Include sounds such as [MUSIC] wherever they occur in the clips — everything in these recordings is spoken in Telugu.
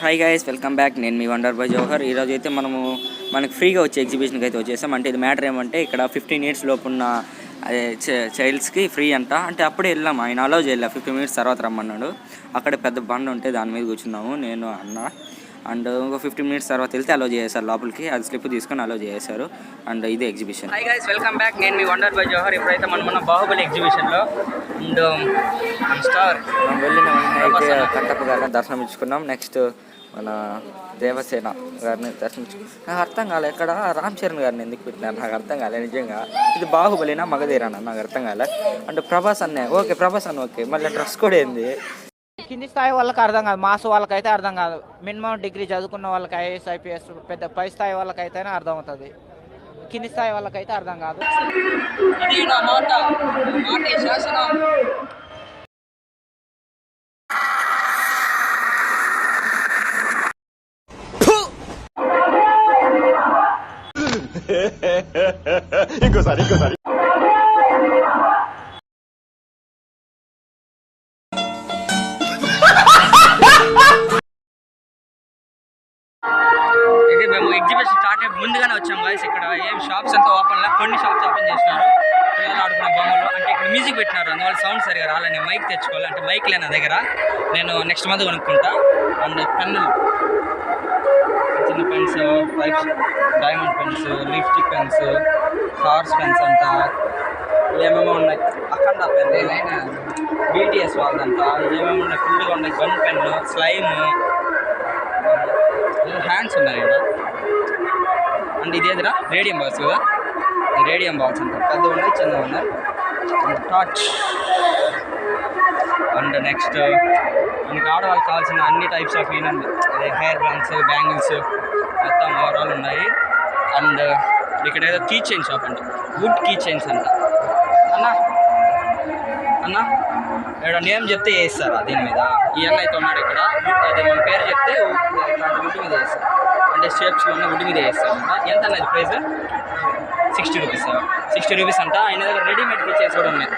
హాయ్ గైస్ వెల్కమ్ బ్యాక్ నేను మీ వండర్ బాయ్ జోహర్ ఈరోజు అయితే మనము మనకి ఫ్రీగా వచ్చే ఎగ్జిబిషన్కి అయితే వచ్చేసాం. అంటే ఇది మ్యాటర్ ఏమంటే ఇక్కడ ఫిఫ్టీన్ ఇయర్స్ లోపు ఉన్న చైల్డ్స్కి ఫ్రీ అంట. అంటే అప్పుడే వెళ్ళాము ఆయన అలౌ చేయలే. ఫిఫ్టీన్ మినిట్స్ తర్వాత రమ్మన్నాడు. అక్కడ పెద్ద బండ ఉంటే దాని మీద కూర్చున్నాము. నేను అన్న అండ్ ఇంకో ఫిఫ్టీన్ మినిట్స్ తర్వాత వెళ్తే అలౌ చేశారు లోపలికి. అది స్లిప్ తీసుకొని అలౌ చేశారు అండ్ ఇది exhibition hi guys welcome back నేను మీ వండర్ బాయ్ జవహర్. ఇప్పుడైతే మనం మన బాహుబలి ఎగ్జిబిషన్లో అండ్ స్టార్ మనం వెళ్ళిన అయితే కట్టప్ప గారిని దర్శనం ఇచ్చుకున్నాం నెక్స్ట్ మన దేవసేన గారిని దర్శించు నాకు అర్థం కాలే ఎక్కడ రామ్ చరణ్ గారిని ఎందుకు పెట్టినారు? నాకు అర్థం కాలే నిజంగా. ఇది బాహుబలినా మగధీరానా? నాకు అర్థం కాలే. అంటే ప్రభాస్ అన్నే ఓకే ప్రభాస్ అన్న ఓకే మళ్ళీ డ్రెస్ కూడా ఏంది? కింది స్థాయి వాళ్ళకి అర్థం కాదు. మాస్ వాళ్ళకైతే అర్థం కాదు. మినిమం డిగ్రీ చదువుకున్న వాళ్ళకి ఐఏఎస్ ఐపీఎస్ పెద్ద పై స్థాయి వాళ్ళకైతేనే అర్థం అవుతుంది కింది స్థాయి వాళ్ళకైతే అర్థం కాదు. [LAUGHS] ఇంకోసారి ఇంకోసారి. పెట్టినారు సౌండ్ సరిగా రాలని మైక్ తెచ్చుకోవాలి? అంటే మైక్ లేని దగ్గర. నేను నెక్స్ట్ మంత్ కొనుక్కుంటా. అండ్ పెన్నులు. చిన్న pens pipes diamond pens lipstick pens horse pens అంట. ఏమేమో ఉన్నాయి? అఖండ పెన్ బీటీఎస్ వాళ్ళంట ఏమేమి ఉన్నాయి? ఫుల్గా ఉన్నాయి. గన్ పెన్ను స్లైమ్ హ్యాండ్స్ ఉన్నాయి ఇక్కడ అండ్ ఇదేదిరా రేడియం బాల్స్ కదా? రేడియం బాల్స్ అంట. పెద్ద ఉన్నాయి చిన్నవి ఉన్నాయి. టార్చ్ అండ్ నెక్స్ట్ మనకి ఆడవాళ్ళకి కావాల్సిన అన్ని టైప్స్ ఆఫ్ ఈయన అదే హెయిర్ బ్యాండ్స్ బ్యాంగిల్స్ మొత్తం ఓవరాల్ ఉన్నాయి. అండ్ uh, ఇక్కడ ఏదో కీ చైన్ షాప్ అంట. వుడ్ కీ చైన్స్ అంట. అన్నా? అన్నా? ఇక్కడ నేమ్ చెప్తే వేస్తారా దీని మీద. ఈ అన్న అయితే ఉన్నాడు ఇక్కడ. అదే మన పేరు చెప్తే ఇట్లాంటి వుడ్ మీద వేస్తారు అంటే స్టేప్స్ ఉన్న వుడ్ మీద వేస్తారంట ఎంత అన్నది price sixty rupees. Sixty rupees అంట. ఆయన దగ్గర రెడీమేడ్ ఫీచర్స్ కూడా ఉన్నాయి.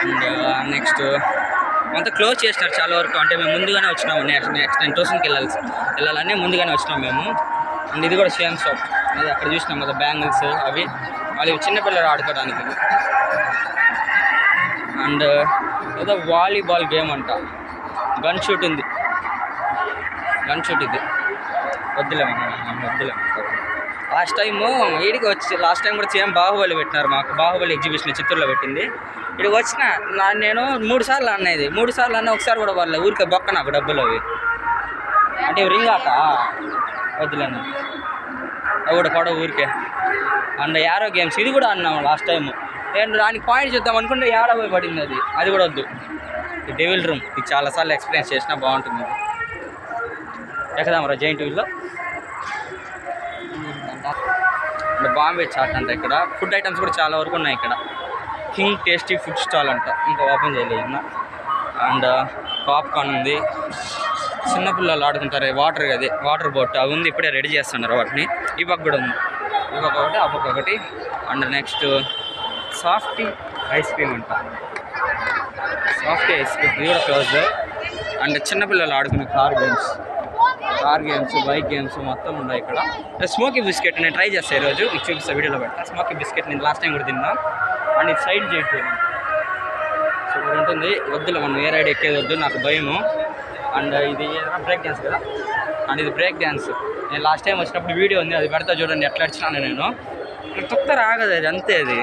అండ్ నెక్స్ట్ అంతా క్లోజ్ చేసినారు చాలా వరకు. అంటే మేము ముందుగానే వచ్చినాము. నెక్స్ట్ నెక్స్ట్ టెన్ థౌసండ్కి వెళ్ళాలి. వెళ్ళాలని ముందుగానే వచ్చినాం మేము. అండ్ ఇది కూడా సేమ్ షాప్ అది అక్కడ చూసినాం కదా బ్యాంగిల్స్ అవి. వాళ్ళు చిన్నపిల్లలు ఆడుకోవడానికి. అండ్ ఏదో వాలీబాల్ గేమ్ అంట. గన్ షూట్ ఉంది. గన్ షూట్ ఇది. వద్దులే వద్దులే లాస్ట్ టైము ఈడికి వచ్చి లాస్ట్ టైం కూడా సేమ్ బాహుబలి పెట్టినారు మాకు. బాహుబలి ఎగ్జిబిషన్ చిత్తూరులో పెట్టింది. ఇక్కడికి వచ్చిన నా నేను మూడు సార్లు అన్నది మూడు సార్లు అన్న ఒకసారి కూడా వాళ్ళ ఊరికే బొక్క నాకు డబ్బులు అవి. అంటే రింగ్ ఆట. వద్దులేను అవి కూడా పడవ ఊరికే. అండ్ యారో గేమ్స్ ఇది కూడా అన్నాము లాస్ట్ టైం నేను దానికి పాయింట్ చూద్దాం అనుకుంటే యాడ పోయి పడింది అది. అది కూడా వద్దు. ఈ డెవిల్ రూమ్ ఇది చాలాసార్లు ఎక్స్పీరియన్స్ చేసినా బాగుంటుంది. ఎక్కదాం రా జైంట్ వీల్లో అంటే బాంబే చాట్ అంట ఇక్కడ. ఫుడ్ ఐటమ్స్ కూడా చాలా వరకు ఉన్నాయి ఇక్కడ. కింగ్ టేస్టీ ఫుడ్ స్టాల్ అంట. ఇంకా ఓపెన్ చేయలేదు అండ్ పాప్కార్న్ ఉంది. చిన్నపిల్లలు ఆడుకుంటారు వాటర్ అది వాటర్ బోట్ అవి ఉంది. ఇప్పుడే రెడీ చేస్తున్నారు వాటిని. ఈ పక్క కూడా ఉంది. ఈ పక్క ఒకటి ఆ పక్క ఒకటి. And next softy ice cream అంట. Softy ice cream. ఇది కూడా క్లోజ్ అండ్ చిన్నపిల్లలు ఆడుకునే car games. Car games bike games మొత్తం ఉన్నాయి ఇక్కడ. స్మోకీ బిస్కెట్ నేను ట్రై చేస్తాను ఈరోజు. మీకు చూపిస్తా వీడియోలో పెడతా. స్మోకీ బిస్కెట్ నేను లాస్ట్ టైం కూడా తిన్నా. అండ్ ఇది సైడ్ చేయట్లేదు సో ఇక్కడ ఉంటుంది. వద్దులే మనం ఏ రైడ్ ఎక్కేది వద్దు నాకు భయము. అండ్ ఇది బ్రేక్ డ్యాన్స్ కదా? అండ్ ఇది బ్రేక్ డ్యాన్స్ నేను లాస్ట్ టైం వచ్చినప్పుడు వీడియో ఉంది అది పెడతా చూడండి ఎట్లా వచ్చినాను నేను. తొక్క రాగదు అది అంతే అది.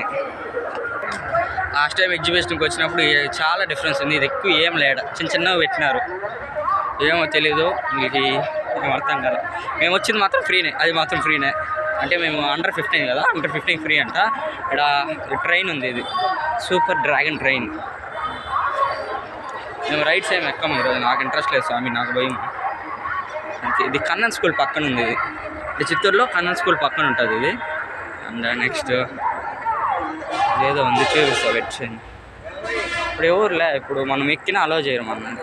లాస్ట్ టైం ఎగ్జిబిషన్కి వచ్చినప్పుడు చాలా డిఫరెన్స్ ఉంది. ఇది ఎక్కువ ఏం లేడ. చిన్న చిన్నవి పెట్టినారు. ఏమో తెలీదు. ఇది ఏం అర్థం కదా. మేము వచ్చింది మాత్రం ఫ్రీనే. అది మాత్రం ఫ్రీనే. అంటే మేము అండర్ ఫిఫ్టీన్ కదా? అండర్ ఫిఫ్టీన్ ఫ్రీ అంట. ఇక్కడ ట్రైన్ ఉంది ఇది. Super dragon train. మేము రైడ్స్ ఏమి ఎక్కము ఈరోజు నాకు ఇంట్రెస్ట్ లేదు స్వామి నాకు భయం. అంతే. ఇది కన్నన్ స్కూల్ పక్కన ఉంది ఇది. ఇది చిత్తూరులో కన్నన్ స్కూల్ పక్కన ఉంటుంది ఇది. అండ్ నెక్స్ట్ ఏదో ఉంది. చూపిస్తా వెబ్సైట్ ఇప్పుడు ఎవరులే ఇప్పుడు మనం ఎక్కినా అలో చేయరు మన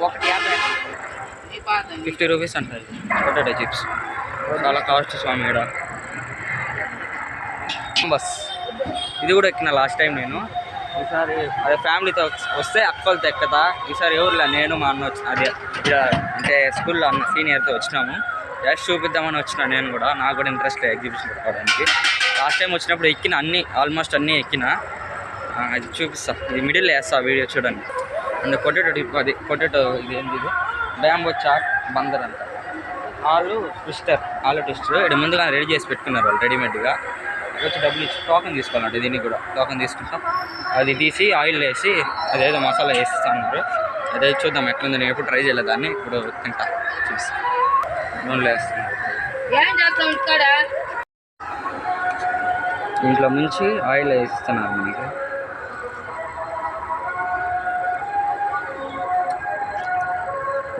ఒకటి ఫిఫ్టీ రూపీస్ అంటారు పొటాటో చిప్స్. చాలా కాస్ట్ స్వామి ఇక్కడ బస్. ఇది కూడా ఎక్కిన లాస్ట్ టైం నేను. ఈసారి అదే ఫ్యామిలీతో వస్తే అక్కలతో ఎక్కదా ఈసారి ఎవరులే? నేను మా అన్న వచ్చి అదే అంటే స్కూల్లో అన్న సీనియర్తో వచ్చినాము. జస్ట్ చూపిద్దామని వచ్చిన నేను కూడా. నాకు కూడా ఇంట్రెస్ట్ లేదు ఎగ్జిబిషన్ పెట్టుకోవడానికి. లాస్ట్ టైం వచ్చినప్పుడు ఎక్కిన అన్ని ఆల్మోస్ట్ అన్నీ ఎక్కిన. అది చూపిస్తా. ఇది మిడిల్ వేస్తా వీడియో చూడండి అండ్ పొటాటో అది పొటాటో ఇది ఏంది ఇది? బ్యాంబో చాట్ బందర్ అంట ఆలు ట్విస్టర్. ఆలు ట్విస్టర్. ఇక్కడ ముందుగా రెడీ చేసి పెట్టుకున్నారు వాళ్ళు రెడీమేడ్గా. వచ్చి డబ్బులు ఇచ్చి టోకన్ తీసుకోవాలంటే దీనికి కూడా. టోకన్ తీసుకుంటాం. అది తీసి ఆయిల్ వేసి అదేదో మసాలా వేసిస్తా ఉన్నారు అదే చూద్దాం ఎట్లుంది. నేను ఎప్పుడు ట్రై చేయలేదు దాన్ని. ఇప్పుడు తింటా. చూసి. నూనెలో వేస్తాను. ఇంట్లో ముంచి ఆయిల్ వేసిస్తున్నారు మనకి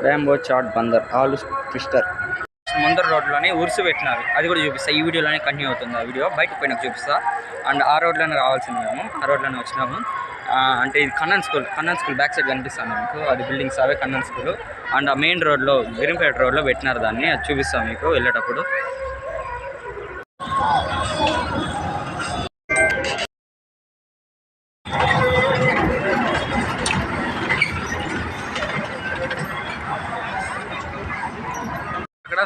బ్యాంబో చాట్ బందర్ ఆలు ట్విస్టర్ ముందర రోడ్లోనే ఉరుసు పెట్టినారు. అది కూడా చూపిస్తా. ఈ వీడియోలోనే కంటిన్యూ అవుతుంది ఆ వీడియో. బయటకు పోయినాక చూపిస్తా. అండ్ ఆ రోడ్లోనే రావాల్సింది మేము. ఆ రోడ్లోనే వచ్చినాము. అంటే ఇది Kannan school Kannan school back side కనిపిస్తాను మీకు. అది బిల్డింగ్స్ అవే కన్నన్ స్కూల్ అండ్ ఆ మెయిన్ రోడ్లో గిరింపేట రోడ్లో పెట్టినారు దాన్ని. అది చూపిస్తాం మీకు వెళ్ళేటప్పుడు.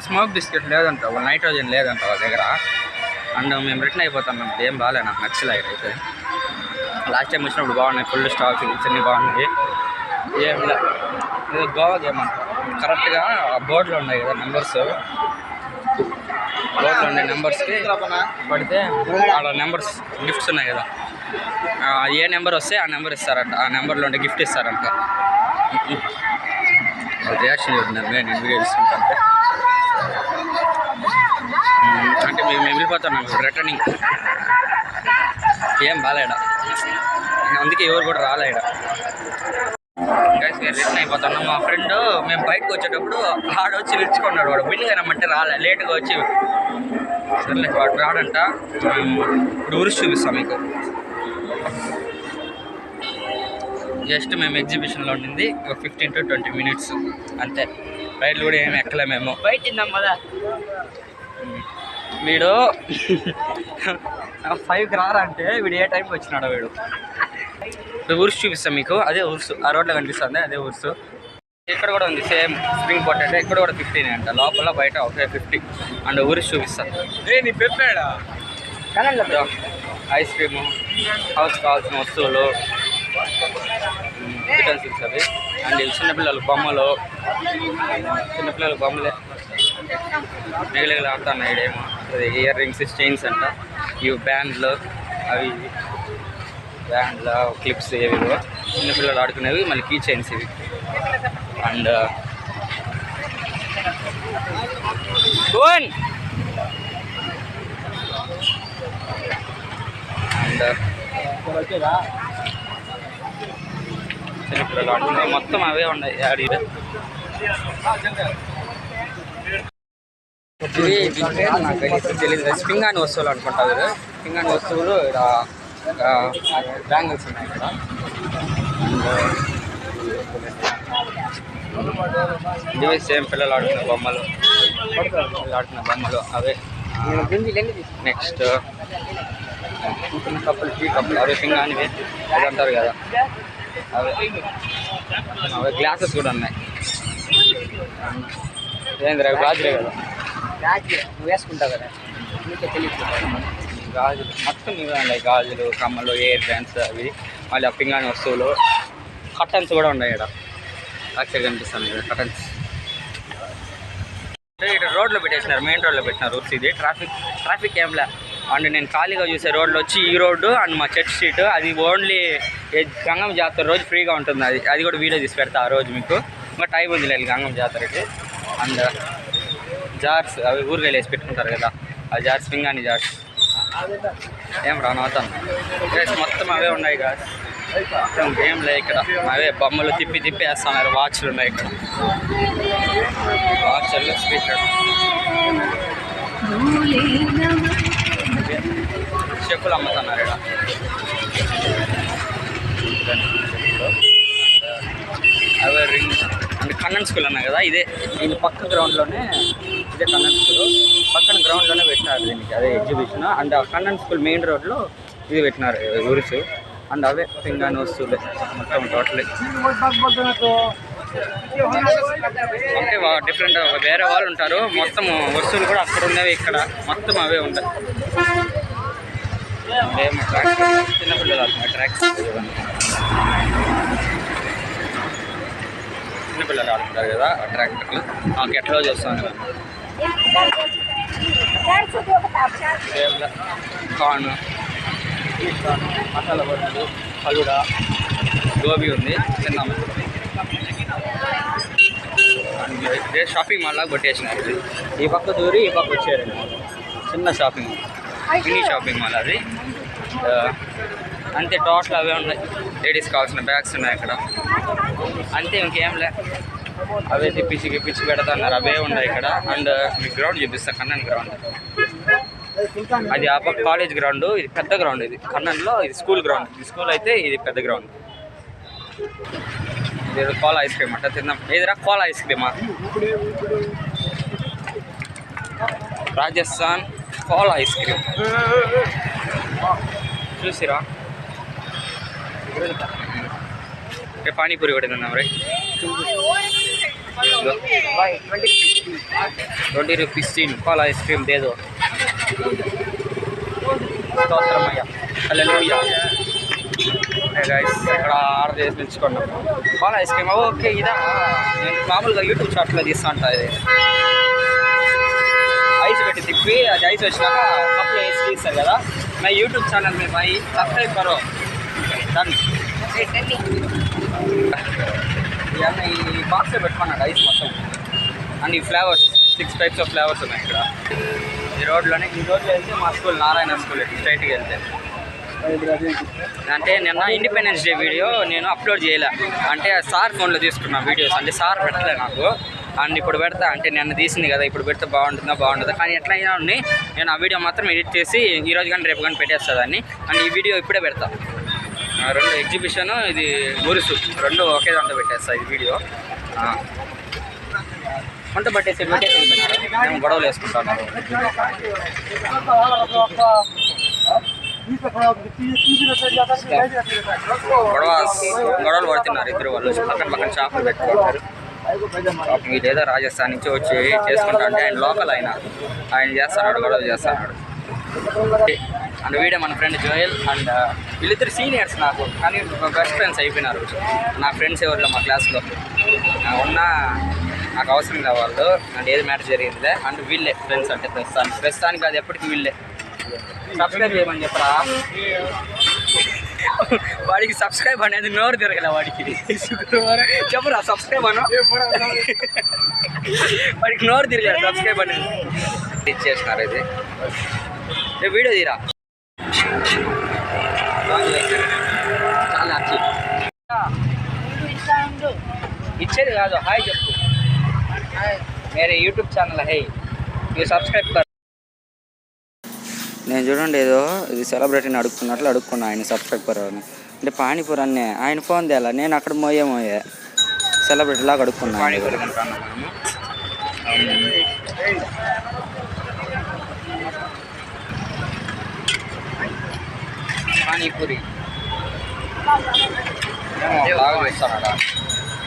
స్మోక్ బిస్కెట్ లేదంట వాళ్ళ నైట్రోజన్ లేదంట వాళ్ళ దగ్గర. అండ్ మేము రిటర్న్ అయిపోతున్నాం ఏం బాగాలే నాకు నచ్చలే అయితే లాస్ట్ టైం వచ్చినప్పుడు బాగున్నాయి ఫుల్ స్టాక్స్ అన్నీ బాగున్నాయి. ఏం లేదు గోవా గేమ్ అంట. కరెక్ట్గా బోర్డులో ఉన్నాయి కదా నెంబర్స్ బోర్డులో ఉండే నెంబర్స్కి పడితే ఆడ నెంబర్స్ గిఫ్ట్స్ ఉన్నాయి కదా. ఆ, ఏ నెంబర్ వస్తే ఆ నెంబర్ ఇస్తారంట. ఆ నెంబర్లో ఉండే గిఫ్ట్ ఇస్తారంట. [LAUGHS] రియాక్షన్ చూడండి నేను వీడియో తీసుకుంటే అంటే మేము వెళ్ళిపోతున్నాం రిటర్నింగ్ ఏం బాలేడ? అందుకే ఎవరు కూడా రాలేడ? గైస్ నేను రిటర్న్ అయిపోతున్నాం. మా ఫ్రెండ్ మేము బయటకు వచ్చేటప్పుడు ఆడ వచ్చి నిలుచుకున్నాడు వాడు. బిల్లింగ్ రమ్మంటే రాలే లేట్గా వచ్చి. సర్లే వాడు రాడంట. ఇప్పుడు ఉరిసి చూపిస్తాం మీకు. జస్ట్ మేము ఎగ్జిబిషన్లో ఉండింది. ఒక ఫిఫ్టీన్ టు ట్వంటీ మినిట్స్ అంతే. రైడ్లు కూడా ఏమి ఎక్కలే మేము. బయట తిందాం కదా వీడు ఫైవ్కి రారంటే వీడు ఏ టైంకి వచ్చినాడో వీడు. ఉరుసు చూపిస్తాం మీకు. అదే ఉరుసు ఆ రోడ్లో కనిపిస్తుంది. అదే ఉరుసు ఇక్కడ కూడా ఉంది. సేమ్ స్ప్రింగ్ పొటాటో ఇక్కడ కూడా ఫిఫ్టీన్ అంట. లోపల బయట ఒకే ఫిఫ్టీ అండ్ ఉరుసు చూపిస్తాను ఐస్ క్రీము హౌస్ కావాల్సిన వస్తువులు యూటెన్సిల్స్ అవి అండ్ చిన్నపిల్లల బొమ్మలు. చిన్నపిల్లల బొమ్మలే. మిగిలిన ఆడుతున్నాయి ఇడేమో ఇయర్ రింగ్స్ చైన్స్ అంట. ఇవి బ్యాండ్లు. అవి ఇవి బ్యాండ్లు క్లిప్స్ ఏవి చిన్నపిల్లలు ఆడుకునేవి మళ్ళీ కీ చైన్స్ ఇవి. అండ్ అండ్ uh, uh, చిన్నపిల్లలు ఆడుకునేవి మొత్తం అవే ఉన్నాయి ఆడి ఇది దీని పేరు నాకు తెలియదు. తెలియదు వస్తువులు అనుకుంటా ఇది వస్తువులు ఇక్కడ బ్యాంగిల్స్ ఉన్నాయి ఇక్కడ ఇవి సేమ్ పిల్లలు ఆడుతున్న బొమ్మలు. పిల్లలు బొమ్మలు అవే. నెక్స్ట్ కప్పులు టీ కప్పులు అవే పింగానివి అది అంటారు కదా. అవే. అవే గ్లాసెస్ కూడా ఉన్నాయి. ఏంద్రా గాజులే కదా. నువ్వు వేసుకుంటావు కదా. నీకే తెలియదు గాజులు మొత్తం ఇవే ఉన్నాయి. గాజులు కమ్మలు ఎయిర్ బ్యాండ్స్ అవి మళ్ళీ ఆ పింగాణి వస్తువులు. కటన్స్ కూడా ఉన్నాయి ఇక్కడ. యాక్చువల్ కనిపిస్తాను ఇక్కడ కర్టన్స్. ఇక్కడ రోడ్లో పెట్టేసినారు మెయిన్ రోడ్లో పెట్టినారు రూట్స్ ఇది. ట్రాఫిక్ ట్రాఫిక్ ఏంలా అండ్ నేను ఖాళీగా చూసే రోడ్లో వచ్చి ఈ రోడ్డు అండ్ మా చర్చ్ స్ట్రీట్ అది ఓన్లీ గంగమ్మ జాతర రోజు ఫ్రీగా ఉంటుంది. అది అది కూడా వీడియో తీసి పెడతా ఆ రోజు మీకు. ఇంకా టైం ఉంది లేదు గంగమ్మ జాతరకి. అండ్ జార్స్ అవి ఊరికాయలు వేసి పెట్టుకుంటారు కదా. ఆ జార్స్ పింగాని జార్స్. ఏం రాను అవుతాను డ్రెస్ మొత్తం అవే ఉన్నాయి కదా ఏం లే ఇక్కడ. అవే బొమ్మలు తిప్పి తిప్పి వేస్తున్నారు వాచ్లు ఉన్నాయి ఇక్కడ. వాచ్లు స్పీకర్ చెప్పులు అమ్ముతున్నారు ఇక్కడ. అవే రింగ్. అంటే కన్నన్ స్కూల్ అన్నా కదా ఇదే. దీని పక్క గ్రౌండ్లోనే ఇదే కన్నన్ స్కూల్. పక్కన గ్రౌండ్లోనే పెట్టినారు దీనికి. అదే exhibition and Kannan school main రోడ్లో ఇది పెట్టినారు ఉరుసు అండ్ అవే పింగాని వస్తువులే. మొత్తం టోటల్ అంటే డిఫరెంట్ వేరే వాళ్ళు ఉంటారు. మొత్తం వస్తువులు కూడా అక్కడ ఉన్నవి ఇక్కడ. మొత్తం అవే ఉంటాయి చిన్నపిల్లలు ఆడుతున్నారు చిన్నపిల్లలు ఆడుతుంటారు కదా ఆ ట్రాక్టర్లు ఎట్లా చూస్తాను. కార్న్ మసాలా బొట్లు ఫలుడా గోబీ ఉంది తిన్నాము. ఇదే షాపింగ్ మాల్ లాగా కొట్టేసినారు. ఇది ఈ పక్క దూరి ఈ పక్క వచ్చారు. చిన్న shopping mall. Mini shopping mall అది. అంతే టోటల్ అవే ఉన్నాయి. లేడీస్ కావాల్సిన బ్యాగ్స్ ఉన్నాయి అక్కడ. అంతే ఇంకేం లే. అవే తిప్పించి గిప్పించి పెడతాన్నారు అవే ఉన్నాయి ఇక్కడ. అండ్ మీకు గ్రౌండ్ చూపిస్తా. కన్నన్ గ్రౌండ్ అది ఆ పక్క కాలేజ్ గ్రౌండ్ ఇది పెద్ద గ్రౌండ్ ఇది. కన్నన్లో ఇది స్కూల్ గ్రౌండ్ ఇది స్కూల్ అయితే ఇది పెద్ద గ్రౌండ్ ఇది కోల ఐస్ క్రీమ్ అంట. తిన్నాం. ఏదిరా కోల ఐస్ క్రీమా రాజస్థాన్ కోల ఐస్ క్రీమ్ చూసిరా? పానీపూరి కూడా తిన్నాం right twenty rupees cola ice cream దేదో స్తోత్రమయ్య. హల్లెలూయ. గైస్ ఇక్కడ ఆర్డర్ చేసి తెచ్చుకున్నాం కోలా ఐస్ క్రీమ్ ఓకే ఇదా. నేను మామూలుగా యూట్యూబ్ షార్ట్లో తీస్తా ఉంటా ఇది. ఐస్ పెట్టి తిప్పి అది ఐస్ వచ్చినాక కప్పులో వేసి తీస్తారు కదా. నా యూట్యూబ్ ఛానల్ మీ పై సబ్స్క్రైబ్ కరో. డన్ అన్న ఈ బాక్స్ పెట్టుకున్నాడు ఐస్ మొత్తం. అండ్ ఈ flavours six types of flavours ఉన్నాయి ఇక్కడ. ఈ రోడ్లోనే ఈ రోడ్లో వెళ్తే మా స్కూల్ నారాయణ స్కూల్ స్ట్రైట్కి వెళ్తే. అంటే నిన్న ఇండిపెండెన్స్ డే వీడియో నేను అప్లోడ్ చేయలే. అంటే సార్ ఫోన్లో తీసుకున్నా వీడియోస్ అంటే సార్ పెట్టలే నాకు. అండ్ ఇప్పుడు పెడతా అంటే నిన్న తీసింది కదా ఇప్పుడు పెడితే బాగుంటుందా బాగుంటుందా కానీ ఎట్లయినా ఉన్నాయి. నేను ఆ వీడియో మాత్రం ఎడిట్ చేసి ఈరోజు కానీ రేపు కానీ పెట్టేస్తా దాన్ని. అండ్ ఈ వీడియో ఇప్పుడే పెడతా. రెండు ఎగ్జిబిషన్ ఇది మురుసు. రెండు ఒకే దాంట్లో పెట్టేస్తా ఈ వీడియో. వంట పట్టేసి పెట్టేసి మేము గొడవలు వేసుకుంటాను గొడవ గొడవలు పడుతున్నారు ఇద్దరు వాళ్ళు. పక్కన పక్కన షాపులు పెట్టుకుంటారు పాపం ఇదేదో రాజస్థాన్ నుంచి వచ్చి చేసుకుంటా అంటే ఆయన లోకల్ ఆయన. ఆయన చేస్తున్నాడు గొడవ చేస్తున్నాడు అండ్ వీడే మన ఫ్రెండ్ జోయల్ అండ్ వీళ్ళిద్దరు సీనియర్స్ నాకు కానీ బెస్ట్ ఫ్రెండ్స్ అయిపోయినారు. నా ఫ్రెండ్స్ ఎవరు మా క్లాస్లో ఉన్న నాకు అవసరం లేదు వాళ్ళు అండ్ ఏది మ్యాటర్ జరిగిందిలే. అండ్ వీళ్ళే ఫ్రెండ్స్ అంటే ప్రస్తుతానికి. ప్రస్తుతానికి అది ఎప్పటికీ వీళ్ళే. సబ్స్క్రైబ్ చేయమని చెప్పరా? వాడికి సబ్స్క్రైబ్ అనేది నోరు తిరగలే వాడికి. చెప్పరా సబ్స్క్రైబ్ అను. వాడికి నోరు తిరగలేదు సబ్స్క్రైబ్ అనేది. ఇచ్చేసినారు ఇది. వీడియో తీరా? ఇచ్చేది కాదు హాయ్ చెప్పు మేరే యూట్యూబ్ ఛానల్ హై యూ సబ్స్క్రైబ్ కర్ నేను చూడండి ఏదో ఇది సెలబ్రిటీని అడుగుతున్నట్లు అడుక్కున్నా ఆయన సబ్స్క్రైబర్ అని. అంటే పానీపూర్ అన్నే ఆయన ఫోన్ తేలా నేను అక్కడ మోయే మోయే. సెలబ్రిటీ లాగా అడుక్కున్నా panipuri.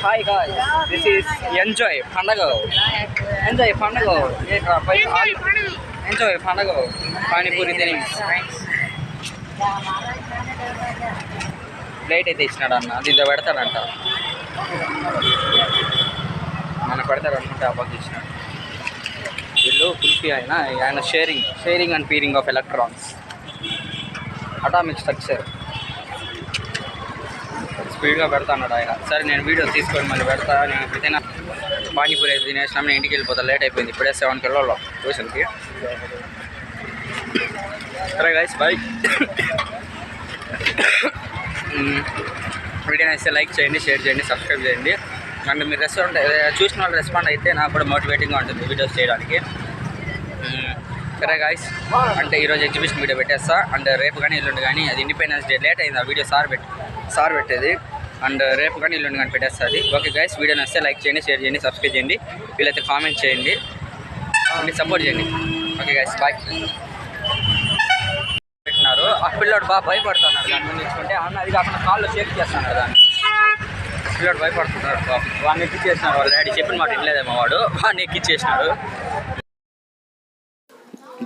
Hi hi. This is enjoy పండగ ఎంజాయ్ పండగ ఎంజాయ్ పండగ పానీపూరి తిని. ప్లేట్ అయితే ఇచ్చినాడు అన్న. దీంట్లో పెడతాడంట. మన పెడతాడు అనుకుంటే పక్క ఇచ్చినాడు వీళ్ళు కుల్ఫీ ఆయన ఆయన sharing sharing and pairing of electrons atomic structure స్పీడ్గా పెడతాడు ఆయన. సరే నేను వీడియో తీసుకొని మళ్ళీ పెడతా నేను ఎప్పుడైనా పానీపూరి అయితే తినేసినా నేను ఇంటికి వెళ్ళిపోతా లేట్ అయిపోయింది. ఇప్పుడే సెవెన్ కిలోలో ట్యూషన్కి. సరే గైస్ బాయ్ వీడియో నచ్చితే లైక్ చేయండి షేర్ చేయండి సబ్స్క్రైబ్ చేయండి. అండ్ మీరు రెస్పాండ్ చూసిన వాళ్ళు రెస్పాండ్ అయితే నాకు కూడా మోటివేటింగ్గా ఉంటుంది వీడియోస్ చేయడానికి. సరే గాయస్ అంటే ఈరోజు ఎగ్జిబిషన్ వీడియో పెట్టేస్తా. అండ్ రేపు కానీ ఎల్లుండి కానీ అది ఇండిపెండెన్స్ డే లేట్ అయింది ఆ వీడియో సార్ పెట్టి సార్ పెట్టేది. అండ్ రేపు కానీ ఎల్లుండి కానీ పెట్టేస్తుంది ఓకే గైస్ వీడియో నచ్చితే లైక్ చేయండి షేర్ చేయండి సబ్స్క్రైబ్ చేయండి. వీళ్ళైతే కామెంట్ చేయండి. సపోర్ట్ చేయండి. ఓకే గైస్ బాయ్ పెట్టినారు. ఆ పిల్లోడు బాగా భయపడుతున్నారు దాని నిల్చుకుంటే అన్న అది కాకుండా కాళ్ళు షేక్ చేస్తున్నారు దాన్ని. పిల్లోడు భయపడుతున్నాడు వాడిని ఎక్కిచ్చేసినాడు. వాళ్ళ డాడీ చెప్పిన మాట వినలేదేమో వాడు. వాడిని ఎక్కిచ్చేసినాడు.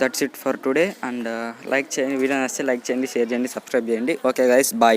That's it for today and like చేయండి వీడియో నచ్చితే లైక్ చేయండి షేర్ చేయండి సబ్స్క్రైబ్ చేయండి. Okay guys bye